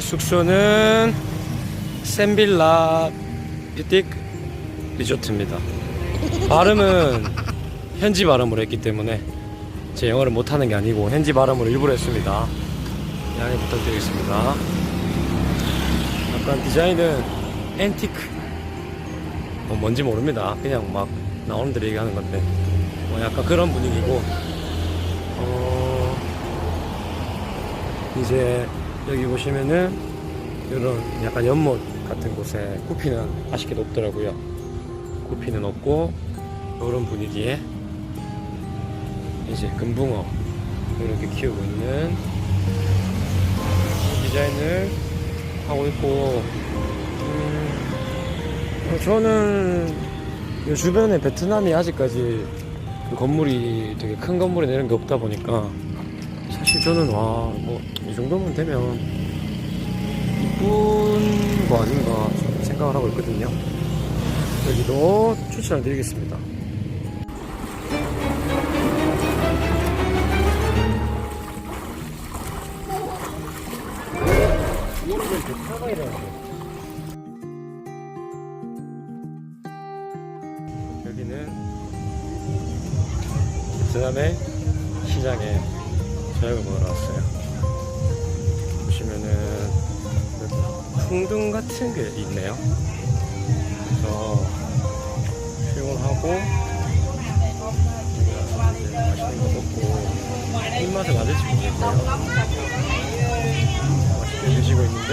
숙소는 샌빌라 뷰틱 리조트입니다. 발음은 현지 발음으로 했기 때문에 제 영어를 못하는 게 아니고 현지 발음으로 일부러 했습니다. 양해 부탁드리겠습니다. 약간 디자인은 앤티크 뭐 뭔지 모릅니다. 그냥 막 나오는 대로 얘기하는 건데 뭐 약간 그런 분위기고 어 이제 여기 보시면은 이런 약간 연못 같은 곳에 구피는 아쉽게도 없더라고요. 구피는 없고 이런 분위기에 이제 금붕어 이렇게 키우고 있는 디자인을 하고 있고 음, 어, 저는 이 주변에 베트남이 아직까지 그 건물이 되게 큰 건물이 이런 게 없다 보니까 사실 저는 와 뭐 이 정도면 되면 이쁜 거 아닌가 좀 생각을 하고 있거든요. 여기도 추천을 드리겠습니다. 여기는 베트남의 시장에 저녁을 먹으러 왔어요. 보시면은 풍등 같은 게 있네요. 그래서 수영하고 맛있는 거 먹고 입맛에 맞을지 모르겠네요. 맛있게 드시고 있는데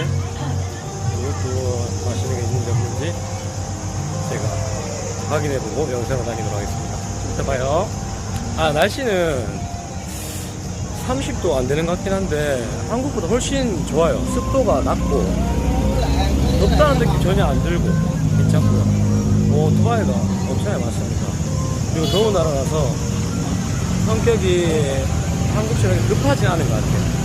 이것도 맛있는 게 있는지 없는지 제가 확인해보고 영상을 남기도록 하겠습니다. 이따 봐요. 아 날씨는 30도 안 되는 것 같긴 한데 한국보다 훨씬 좋아요. 습도가 낮고 덥다는 느낌 전혀 안 들고 괜찮고요. 오, 오토바이가 엄청나게 많습니다. 그리고 더운 나라라서 성격이 한국처럼 급하지 않은 것 같아요.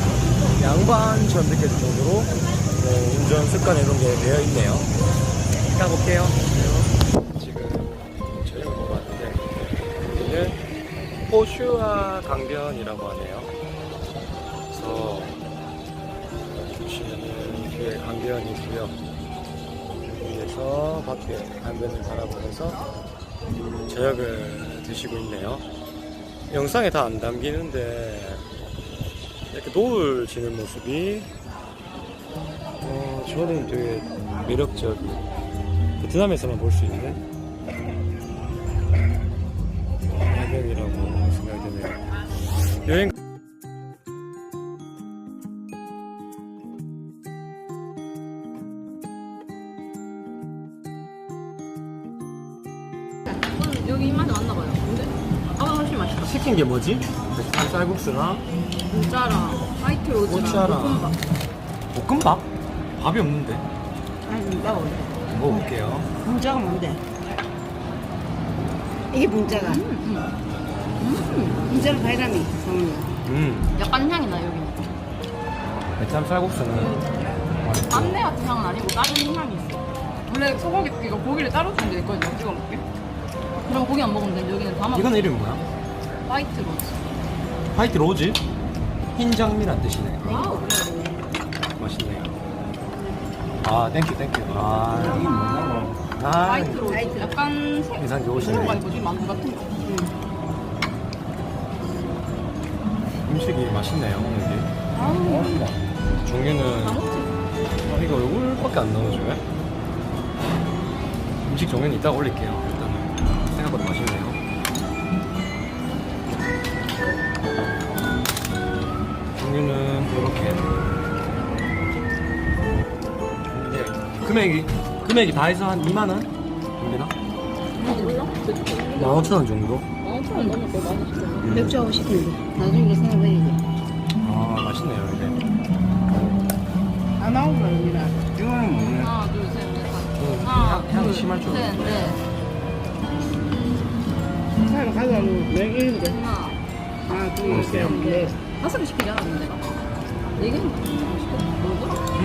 양반처럼 느껴질 정도로 어, 운전 습관 이런 게 되어 있네요. 이따 볼게요. 지금 저녁을 먹으러 왔는데 여기는 호슈아 강변이라고 하네요. 보시면은 뒤에 강변이 있고요. 위에서 밖에 강변을 바라보면서 저녁을 드시고 있네요. 영상에 다 안 담기는데 이렇게 노을 지는 모습이 어, 저는 되게 매력적인 베트남에서만 볼 수 있는 야경이라고 생각이 드네요. 여행 여기 입맛에 맞나 봐요. 근데 아까 훨씬 맛있다. 시킨 게 뭐지? 베트남 쌀국수랑 모짜랑 화이트 로즈랑 모짜랑. 볶음밥. 볶음밥? 밥이 없는데 아니, 나올래. 먹어볼게요. 문자가 뭔데? 이게 문자가. 음, 문자는 바이람이, 성훈이. 음, 약간 향이 나 여기는. 베트남 쌀국수는 안내 같은 향은 아니고 다른 향이 있어. 원래 소고기 이거 고기를 따로 돼 있거든요. 찍어 먹게. 그럼 고기 안 먹으면 되는데 여기는 다 먹어. 이건 이름이 뭐야? 화이트 로즈. 화이트 로즈? 흰 장미란 뜻이네. 와우. 맛있네요. 아, 땡큐, 땡큐. 아, 이게 뭐냐고. 아, 화이트 로즈. 약간 색. 인상 거 좋으시네. 아니고 만두 같은 거. 음식이 맛있네요, 여기. 아우. 종류는, 다 먹지. 아, 이거 얼굴밖에 안 나오죠? 음식 종류는 이따 올릴게요. 생각보다 맛있네요. 종류는 이렇게. 네, 금액이, 금액이 다 해서 한 2만원? 됩니다? 15,000원 정도? 엄청 어, 넘을 거 많이 시켜. 맥주하고 싶은데. 나중에 생각해야지. 아, 맛있네요, 이게. 안 나오면 아니라. 이거는 뭐냐? 하나, 둘, 셋, 넷, 다섯. 좀 하나, 향- 향이 둘, 심할 줄 셋, 알았는 데. 넷. 사람 가져가면 네 개인데. 하나. 하나, 둘, 먹을게요. 셋, 넷. 다섯 개 시키잖아, 근데. 네 개? 뭐죠? 음.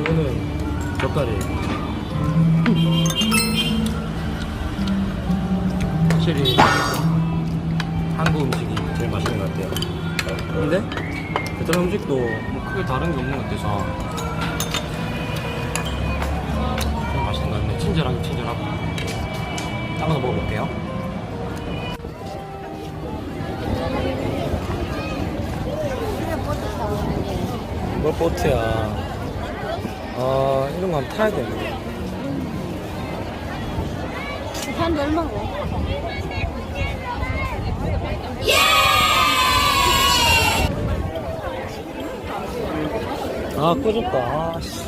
이거는 젓갈이 확실히 한국 음식이 제일 맛있는 것 같아요. 근데 베트남 음식도 뭐 크게 다른 게 없는 것 같아서 친절하게 친절하고. 거 먹어볼게요. 뭐 보트야. 아 이런 거 한번 타야 되네. 사람도 얼마고? 아 꺼졌다. 아, 씨.